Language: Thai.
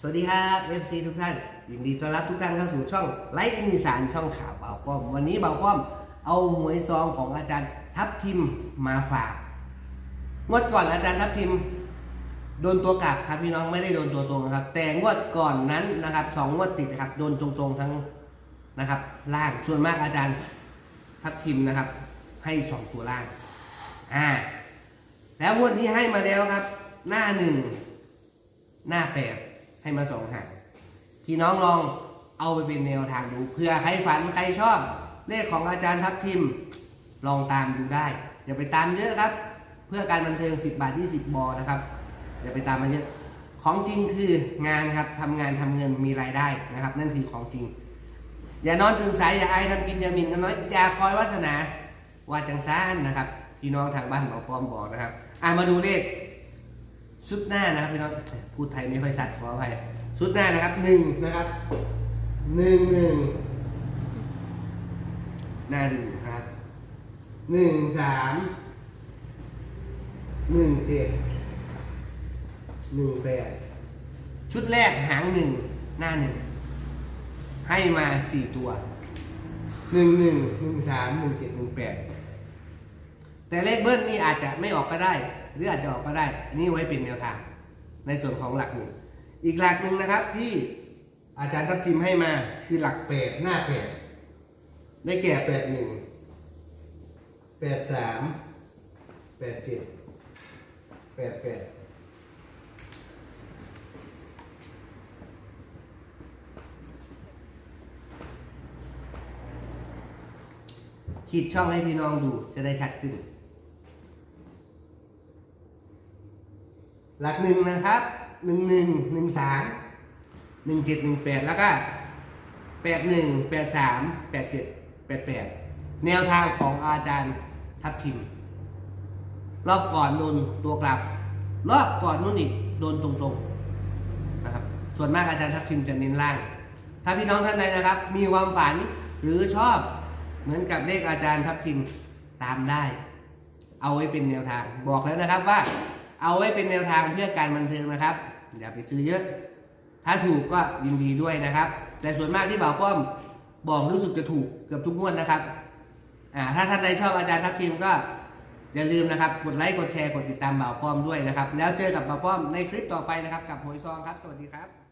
สวัสดีครับ FC ทุกท่านยินดีต้อนรับทุกท่านเข้าสู่ช่องไลฟ์อินดิสานช่องข่าวเบาป้อม วันนี้เบาป้อม เอาหวยซองของอาจารย์ทัพทิมมาฝากงวดก่อนอาจารย์ทัพทิม โดนตัวกลับครับพี่น้องไม่ได้โดนตัวตรงนะครับ แต่งวดก่อนนั้นนะครับสองงวดติดนะครับโดนตรงๆทั้งนะครับ ล่างส่วนมากอาจารย์ทัพทิมนะครับ ให้สองตัวล่างอ่าแล้วงวดนี้ให้มาแล้วครับ หน้าหนึ่งหน้าแปด ให้มาสองหางพี่น้องลองเอาไปเป็นแนวทางดูเผื่อใครฝันใครชอบ เลขของอาจารย์ทัพทิม ลองตามดูได้ อย่าไปตามเยอะครับ เพื่อการบันเทิง 10 บาท 20 บอนะครับ อย่าไปตามมันเยอะของจริงคืองานครับทำงานทำเงินมีรายได้นะครับ นั่นคือของจริง อย่านอนตื่นสายอย่าอายทำกินอย่าหมินกันน้อยอย่าคอยวาสนาว่าจังซ่านนะครับพี่น้องทางบ้านหมอปอมบอกนะครับอ่ามาดูเลข ชุดหน้านะครับพี่น้องพูดไทยไม่ค่อยสัตว์ขออภัยชุดหน้านะครับหนึ่งนะครับหนึ่งหนึ่งหน้าหนึ่งครับหนึ่งสามหนึ่งเจ็ดหนึ่งแปดชุดแรกหางหนึ่งหน้าหนึ่งให้มาสี่ตัวหนึ่งหนึ่งหนึ่งสามหนึ่งเจ็ดหนึ่งแปดแต่เลขเบิ้ลนี่อาจจะไม่ออกก็ได้ หรืออาจจะออกก็ได้ อันนี้ไว้เป็นแนวทาง ในส่วนของหลักหนึ่ง อีกหลักหนึ่งนะครับที่อาจารย์ทัพทิมให้มาคือหลักแปดหน้าแปดได้แก่แปดหนึ่งแปดสามแปดเจ็ดแปดแปดขีดช่องให้พี่น้องดูจะได้ชัดขึ้น หลักหนึ่งนะครับหนึ่งหนึ่งหนึ่งสามหนึ่งเจ็ดหนึ่งแปดแล้วก็แปดหนึ่งแปดสามแปดเจ็ดแปดแปดแนวทางของอาจารย์ทัพทิมรอบก่อนโดนตัวกลับ รอบก่อนนู่นอีกโดนตรงๆนะครับ ส่วนมากอาจารย์ทัพทิมจะเน้นล่าง ถ้าพี่น้องท่านใดนะครับ มีความฝันหรือชอบเหมือนกับเลขอาจารย์ทัพทิมตามได้ เอาไว้เป็นแนวทาง บอกแล้วนะครับว่า เอาไว้เป็นแนวทางเพื่อการบันเทิงนะครับ อย่าไปซื้อเยอะ ถ้าถูกก็ยินดีด้วยนะครับ แต่ส่วนมากที่บ่าวป้อมบอกรู้สึกจะถูกเกือบทุกงวดนะครับอ่าถ้าท่านใดชอบอาจารย์ทัพทิมก็อย่าลืมนะครับ กดไลค์กดแชร์กดติดตามบ่าวป้อมด้วยนะครับ แล้วเจอกับบ่าวป้อมในคลิปต่อไปนะครับ กับหวยซองครับ สวัสดีครับ